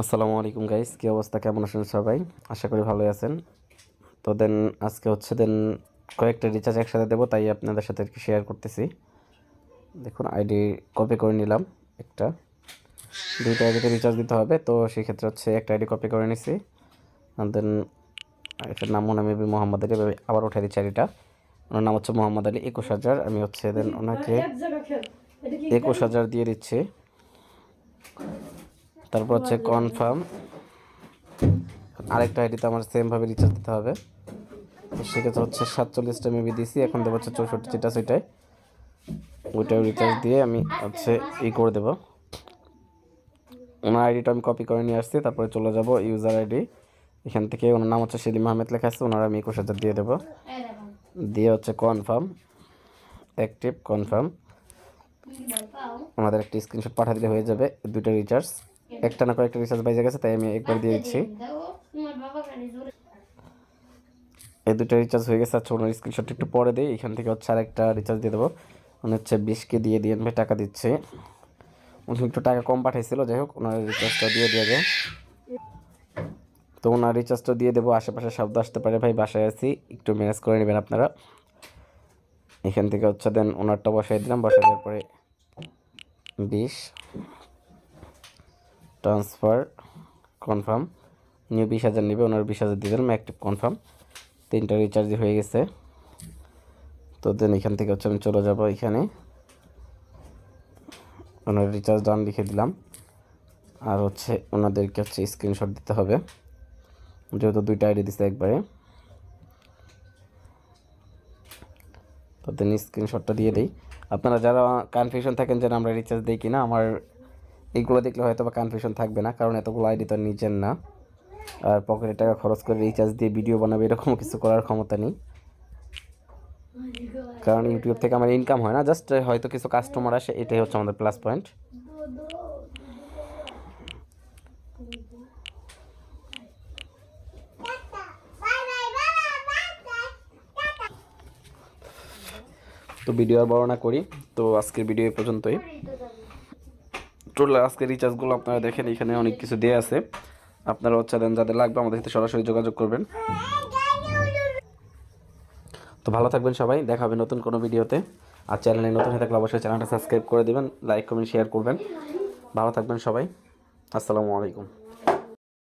আসসালামু আলাইকুম গাইস কী অবস্থা? কেমন আছেন সবাই? আশা করি ভালোই আছেন। তো দেন আজকে হচ্ছে দেন কয়েকটা রিচার্জ একসাথে দেবো তাই আপনাদের সাথে একটু শেয়ার করতেছি। দেখুন আইডি কপি করে নিলাম একটা। দুইটা আইডিতে রিচার্জ দিতে হবে তো সেক্ষেত্রে হচ্ছে একটা আইডি কপি করে নিছি। দেন এটার নাম মনে মেবি মোহাম্মদ আলী আবার উঠে দিচ্ছি আইডিটা ওনার নাম হচ্ছে মোহাম্মদ আলী একুশ হাজার। আমি হচ্ছে দেন ওনাকে একুশ হাজার দিয়ে দিচ্ছি। তারপর হচ্ছে কনফার্ম আরেকটা আইডিতে আমার সেমভাবে রিচার্জ দিতে হবে। সেক্ষেত্রে হচ্ছে সাতচল্লিশটা মেবি দিছি এখন দেবো হচ্ছে চৌষট্টি যেটা সেটাই ওইটাও রিচার্জ দিয়ে আমি হচ্ছে ই করে দেবো। ওনার আইডিটা আমি কপি করে নিয়ে আসছি তারপরে চলে যাব ইউজার আইডি এখান থেকে ওনার নাম হচ্ছে সেলিম আহমেদ লেখা আছে ওনার আমি একুশ হাজার দিয়ে দেবো। দিয়ে হচ্ছে কনফার্ম অ্যাক্টিভ কনফার্ম আমাদের একটা স্ক্রিনশট পাঠিয়ে দিলে হয়ে যাবে দুটো রিচার্জ একটা না কয়েকটা রিচার্জ বাইজে গেছে, তাই আমি একবার দিয়ে দিচ্ছি। এই দুটো রিচার্জ হয়ে গেছে আচ্ছা ওনার স্ক্রিনশট একটু পরে দিই, এখান থেকে হচ্ছে আরেকটা রিচার্জ দিয়ে দেবো। উনি হচ্ছে বিশকে দিয়ে দিয়ে ভাই টাকা দিচ্ছে। উনি একটু টাকা কম পাঠাইছিল, যাই হোক, ওনার রিচার্জটা দিয়ে দিয়ে যায়। তো ওনার রিচার্জটা দিয়ে দেবো, আশেপাশে শব্দ আসতে পারে, ভাই, বাসায় আছি, একটু ম্যানেজ করে নেবেন আপনারা। এখান থেকে হচ্ছে দেন ওনারটা বসাই দিলাম, বসাই দেওয়ার পরে বিশ। ট্রান্সফার কনফার্ম নিউ বিশ হাজার নেবে, ওনার বিশ হাজার দিয়ে দিলাম অ্যাক্টিভ কনফার্ম তিনটা রিচার্জ হয়ে গেছে। তো দেন এখান থেকে হচ্ছে আমি চলে যাব এখানে। ওনার রিচার্জ ডান লিখে দিলাম। আর হচ্ছে ওনাদেরকে হচ্ছে স্ক্রিনশট দিতে হবে। যেহেতু দুইটা আইডি দিছে একবারে। তো দেন স্ক্রিনশটটা দিয়ে দিই। আপনারা যারা কনফিউশন থাকেন যে আমরা রিচার্জ দিই কিনা, আমার এইগুলো দেখলে হয়তো বা কনফিউশন থাকবে না, কারণ এতগুলো আইডি তো নিজের না। আর পকেটে টাকা খরচ করে রিচার্জ দিয়ে ভিডিও বানাবে, এরকম কিছু করার ক্ষমতা নেই। কারণ ইউটিউব থেকে আমার ইনকাম হয় না জাস্ট হয়তো কিছু কাস্টমার আসে, এটাই হচ্ছে আমাদের প্লাস পয়েন্ট তো ভিডিও আর বড় না করি, তো আজকের ভিডিও এই পর্যন্তই। টোটাল আজকে রিচার্জগুলো আপনারা দেখেন, এখানে অনেক কিছু দেওয়া আছে। আপনারা হচ্ছে দেন যাদের লাগবে আমাদের সাথে সরাসরি যোগাযোগ করবেন। তো ভালো থাকবেন সবাই, দেখা হবে নতুন কোনো ভিডিওতে। আর চ্যানেলে নতুন হয়ে থাকলে অবশ্যই চ্যানেলটা সাবস্ক্রাইব করে দেবেন, লাইক, কমেন্ট শেয়ার করবেন। ভালো থাকবেন সবাই। আসসালামু আলাইকুম।